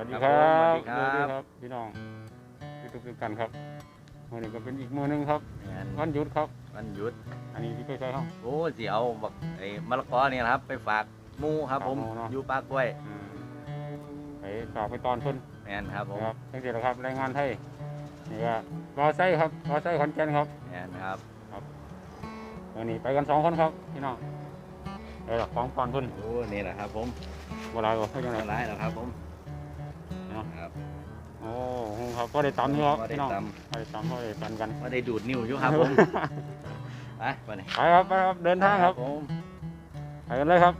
วัสดีครับครับผมสวัสดีครับบพี่น้องทุกทุกๆกันครับวันนี้ก็เป็นอีกมือหนึงครับแม่นวันหยุดครับวันหยุด อันนี้ที่ไปใช้ห้องโอ้สิเอาบักไอ้มะละกอเนี่ยนะครับ ไปฝากหมูครับผมฝากหมู่เนาะอยู่ปากกล้วยอืมไปฝากไปตอนเพิ่นแม่นครับผมนะครับตั้งแต่แล้วครับรายงานไทยนี่ก็รอไส้ครับรอไส้ขอนแก่นครับแม่นครับวันนี้ไปกันสองคนครับพี่น้องไปหลักของตอนเพิ่นโอ้นี่แหละครับผมเวลาก็ให้ยังไงละลายแล้วครับผม ครับก็ได้ตำนี่ครับบ่ได้พี่น้องตก็ได้ตำก็ได้ปันกันว่าได้ดูดนิ้วอยู่ครับผมไปไปนี่ไปครับไปครับเดินทางครับผมไปกันเลยครับ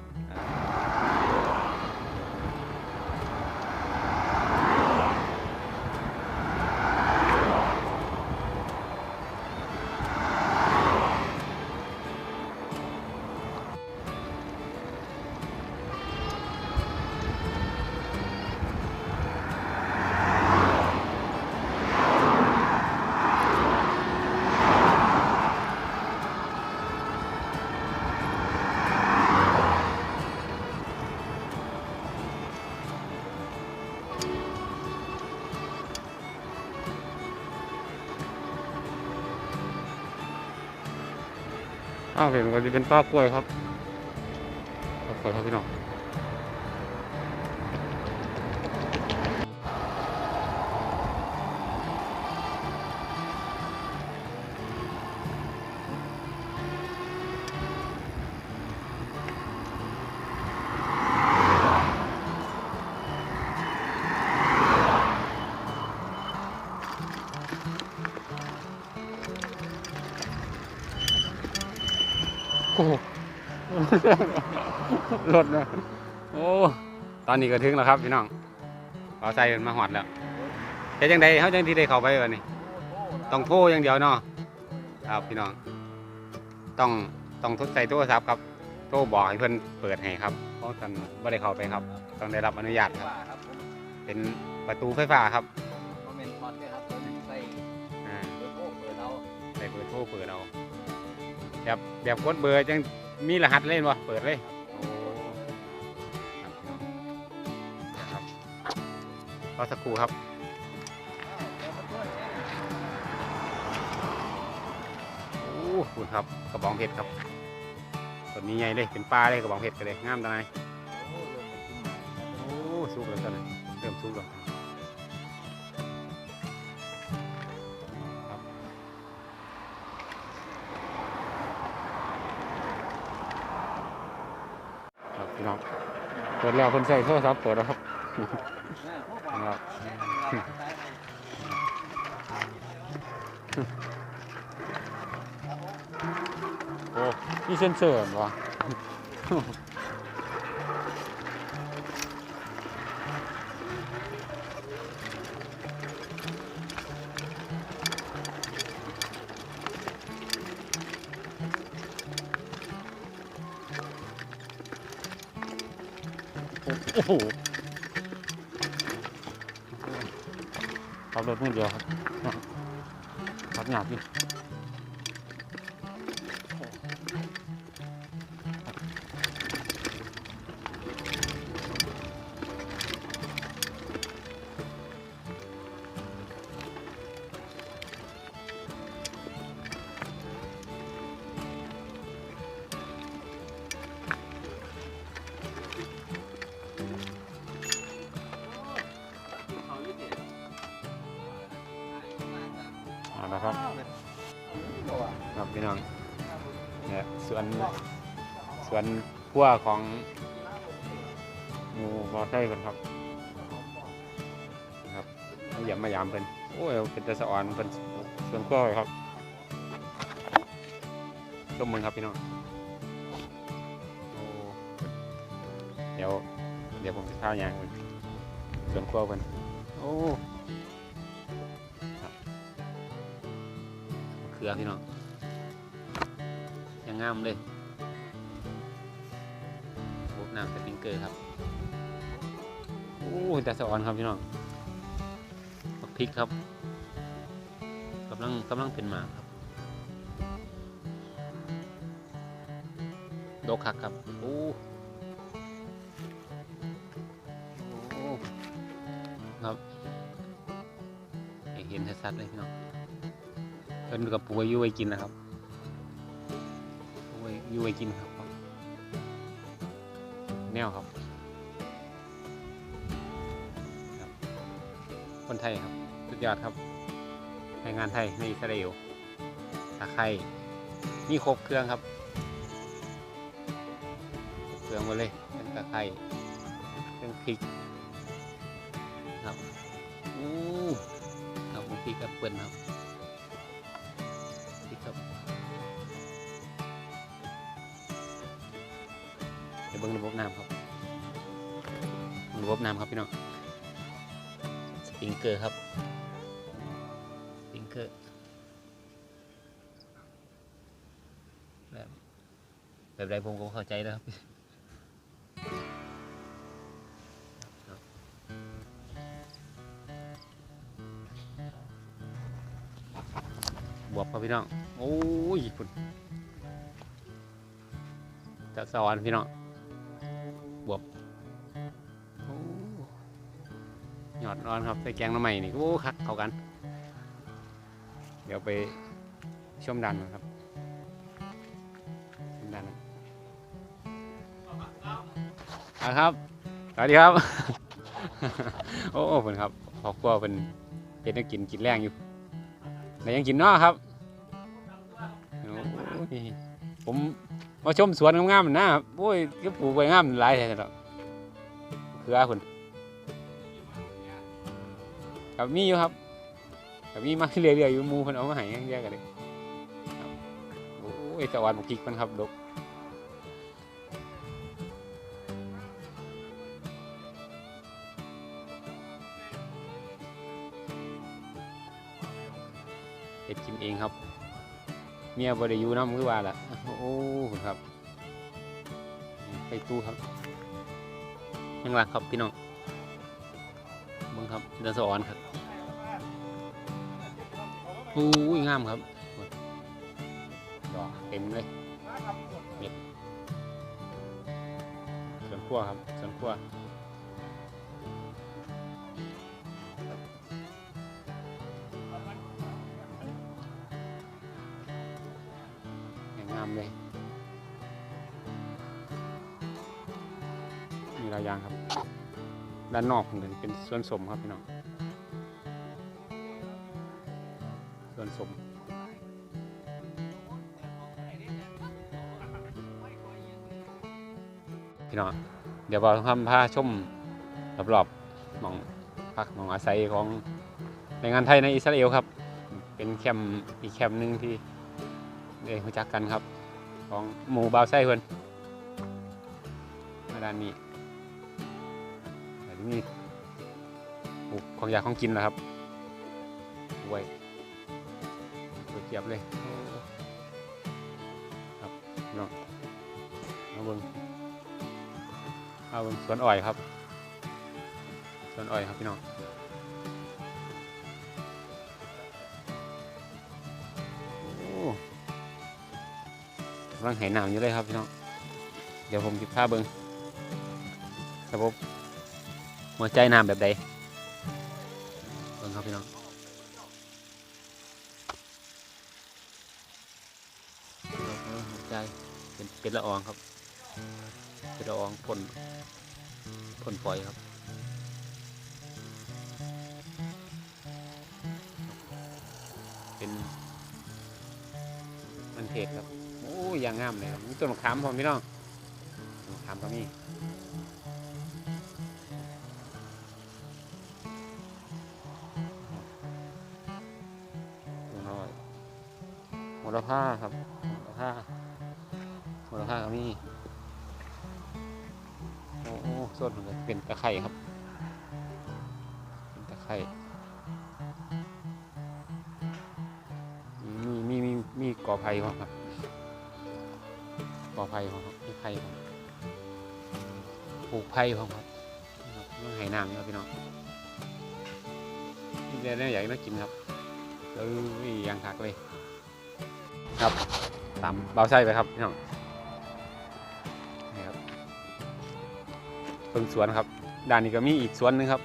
อ้าวเห็นก็จะเป็นป้ากล้วยครับป้ากล้วยครับพี่น้อง รถนะโอ้ตอนนี้ก็ถึงแล้วครับพี่น้องเอาใจมาหอดแล้วแต่จังใดเขาจังที่ได้เข้าไปวันนี้ต้องโทรอย่างเดียวเนาะครับพี่น้อง ต้องต้องทดใส่โทรศัพท์ครับ โทรบอกให้เพิ่นเปิดให้ครับ เพราะท่านไม่ได้เข้าไปครับ ต้องได้รับอนุญาตครับว่าครับผมเป็นประตูไฟฟ้าครับคอมเมนต์พอดด้วยครับผมใส่อ่าเบอร์โทรเบอร์เราใส่เบอร์โทรเปิดเอา แบบแบบกดเบอร์จังมีรหัสเล่นวะเปิดเลยโอ้ครับพี่น้องนะครับรอสักครู่ครับโอ้คุณครับกระบองเพชรครับต้นนี้ใหญ่เลยเป็นปลาเลยกระบองเพชรกันเลยงามตาไหนโอ้สุกแล้วตอนนี้เริ่มสุกแล้ว ดแล้วคนใส่โทรศัพท์เปิดแล้วครับครับโอ้มีเซนเซอร์เหรอ หขับรถมือเดียวครับขับหยาบดิ เอาละครับครับพี่น้องเนี่ยส่วนส่วนขั้วของหมูบอไส้กันครับครับมาอย่ามมายามเพิ่นโอ้ยเป็นตะสะอ่อนเพิ่นส่วนขั้วครับต้มมือครับพี่น้องเดี๋ยวเดี๋ยวผมจะข้าวยางส่วนขั้วเพิ่นโอ้ ขือพี่น้องยังงามเลยพวกน้ำสปริงเกอร์ครับโอ้แต่สะออนครับพี่น้องบักพริกครับกำลังกำลังเป็นหมาครับดกคักครับโอ้ครับให้เห็นชัดๆเลยพี่น้อง เพิ่นกับปูไว้อยู่ไว้กินนะครับปูไว้อยู่ไว้กินครับ แนวครับ คนไทยครับ สุดยอดครับแรงงานไทยในอิสราเอลตะไคร่นี่ครบเครื่องครับครบเครื่องหมดเลยเป็นตะไคร่เครื่องพริกครับอู้ครับพริกแอปเปิลครับ เบิ้งระบบน้ำครับ ระบบน้ำครับพี่น้องสปริงเกอร์ครับสปริงเกอร์แบบแบบไรผมก็เข้าใจแล้วครับบวบครับพี่น้อง โอ้ยคุณจะสอนพี่น้อง อดร้อนครับใส่แกงน้ำใหม่นี่โอ้คักเข้ากัน เดี๋ยวไปชมดันนะครับชมดันนะอะครับสวัสดีครับ โอ้เพิ่นครับขอบครัวเป็นเป็นนักกินกินแรงอยู่แต่ยังกินนาะครับผมมาชมสวนงามๆนะครับโอ้ยก็ปลูกไว้งามหลายแท้ๆดอกเขือคุณ ครับมีอยู่ครับครับมีมาเรื่อยๆอยู่มูเพิ่นเอามาให้ย่างเดียกันเลยครับโอ้ยตะวันบุกพริกมันครับดกเฮ็ดกินเองครับ เมียบ่ได้อยู่นำคือว่าล่ะโอ้คุณครับ ไปตู้ครับยังรักครับพี่น้อง เบิ่งครับเดนสอนครับโอ้ยงามครับดอกเต็มเลยเม็ดสวนครัวครับสวนครัวงงามเลยมีหลายอย่างครับ ด้านนอกเหมือนเป็นสวนสมครับพี่น้องสวนสมพี่น้องเดี๋ยวเราทำผ้าชมรอบๆหมองพักหมองอาศัยของแรงงานไทยในอิสราเอลครับ เป็นแคมป์อีกแคมป์หนึ่งที่ได้รู้จักกันครับ ของหมู่บาวไส้เพิ่นมาด้านนี้ แต่ที่นี่ปลูกของอยากของกินนะครับไว้ไว้เกียบเลยครับน้องเอาเบิงเอาเบิงสวนอ้อยครับสวนอ้อยครับพี่น้องกำลังไหน้ำอยู่เลยครับพี่น้อง เดี๋ยวผมจะพาเบิ่งระบบ หัวใจน้ำแบบใดเบิ่งครับพี่น้องหัวใจเป็นเป็นละอองครับ เป็นละอองพ่นพ่นปล่อยครับเป็นมันเทศครับ โอ้ยอย่างงามเลยครับมีต้นมะขามพอมพี่น้องต้นมะขามก็มี โหระพาครับโหระพาโหระพาก็มีโอ้โหส่วนมันเป็นตะไคร่ครับ เป็นตะไคร่มีมีมีมีกอไผ่ครับกอไผ่ครับมีไผ่ครับปลูกไผ่ครับครับต้องให้น้ำนะครับพี่น้องนี่เดี๋ยวเนี่ยอยากมากินครับเออยังคักเลย ครับ ตามเบาไส้ไปครับพี่น้องนี่ครับเพิ่งสวนครับด้านนี้ก็มีอีกสวนนึงครับ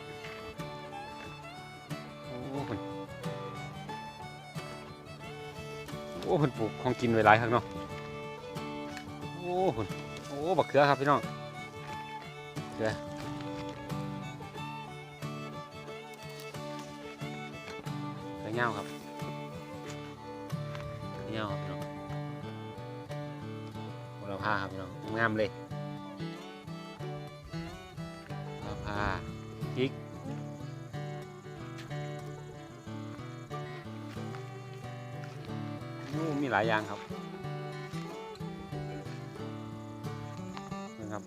โอ้คุณปลูกของกินไว้หลายครับเนาะโอ้คุณโอ้บักเขือครับพี่น้องเขือสยงามครับ โหระพาครับพี่น้องงามเลยโหระพาพริกโอ้มีหลายอย่างครับนะครับ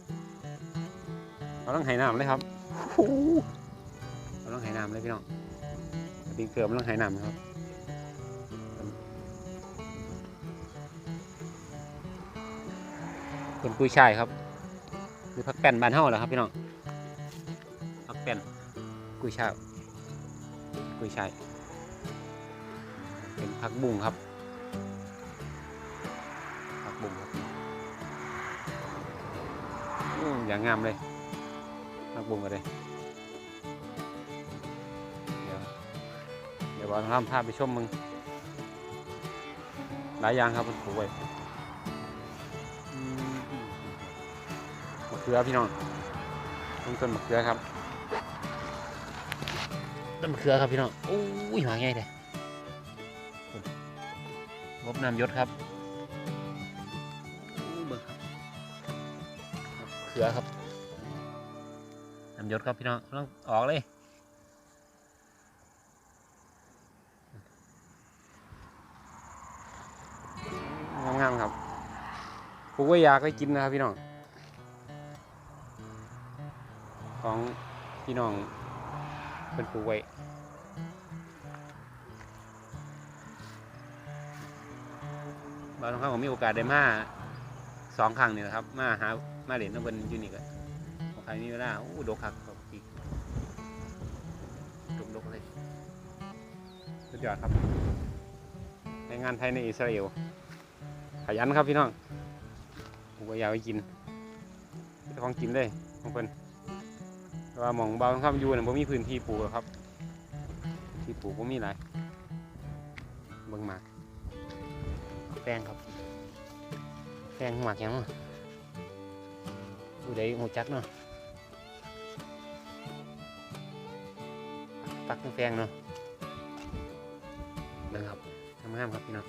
เราต้องไห้น้ำเลยครับเราต้องไห้น้ำเลยพี่น้องปีนเกลือมันต้องไห้น้ำครับ เป็นกุ้ยช่ายครับคือผักแป้นบานเฮาเหรอครับพี่น้องผักแป้นกุ้ยช่ายกุ้ยช่ายเป็นผักบุ้งครับผักบุ้งครับอย่างงามเลยผักบุ้งกันเลยเดี๋ยวเดี๋ยวเราทำภาพไปชมมึงหลายอย่างครับมันปลูกไว้ ขือพี่น้องต้นต้นมะเขือครับต้นมะเขือครับพี่น้องโอ้ยหาง่ายเลยงบน้ำยศครับอู้เบิ่งครับเขือครับน้ำยศครับพี่น้องต้องออกเลยงามๆครับปลูกไว้อยากให้กินนะครับพี่น้อง ของพี่น้องเป็นปลูกไว้บางครั้งผมมีโอกาสได้มาสองครั้งนี่แหละครับ มาหามาเล่นน้ำบนยูนิก็ของใครมีเวลาโอ้ดกคักครับอีกดกดกเลยสุดยอดครับ ในงานไทยในอิสราเอลขยันครับพี่น้องผมก็อยากไปกินเป็นของกินเลยของเพิ่น ว่าหมองเบาครับอยู่เนี่ยผมมีพื้นที่ปลูกครับ ที่ปลูกผมมีหลายเบิ่งหมากแป้งครับแฟงหมักยังเนาะผู้ใดหูจักเนาะปักแฟงเนาะเบิ่งครับทำงามครับพี่น้อง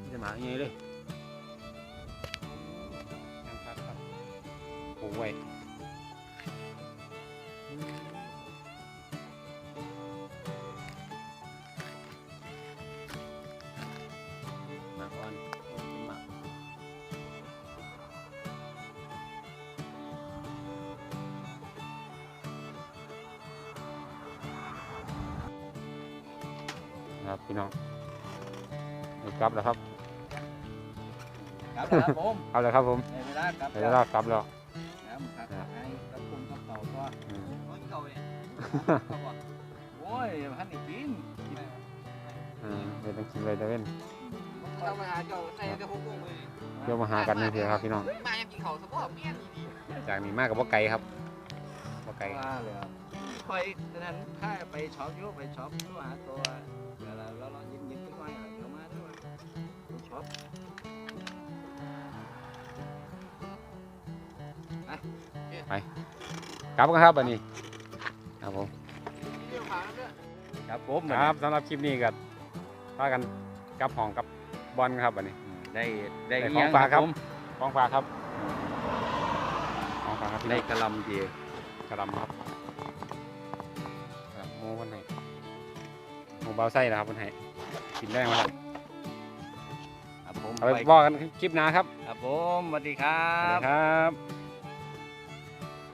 นี่จะหมาอย่างนี้เลยงามครับครับปลูกไว้ ครับพี่น้องได้กลับแล้วครับครับครับผมเอาแล้วครับผมในเวลากลับเดี๋ยวเรากลับแล้วน้ำครับให้กับคุณกับเต่าก็อืมโอ้ยเก่าเนี่ยโอ้ยพันอีกกินอืมเดี๋ยวต้องกินเลยเดี๋ยวเว้นเรามาหาเจ้าใส่กระพุ้งกุ้งเลยเดี๋ยวมาหากันนี่เถอะครับพี่น้องมายังกินเขาสะโพกเมียนดีจากนี้มากกับว่าไก่ครับว่าไก่ว่าเลยครับคอยนั้นถ้าไปช็อปอยุ่ไปช็อปตัวหาตัว กลับกันครับอันนี้ครับผมๆเรื่องขาวนั่นด้วยครับผมครับสำหรับคลิปนี้ก็พากันกลับห้องกับบอลครับอันนี้ได้ได้ได้เยของฝากครับผมของฝากครับของฝากครับพี่ได้น้องกระหลำดีกระหลำครับครับหมูคนไหนหมูเบาไส้นะครับคนไหนกินได้ไหมครับครับผมเอาไปบอกกันคลิปหน้าครับ ครับผมสวัสดีครัสวัสบดีครับ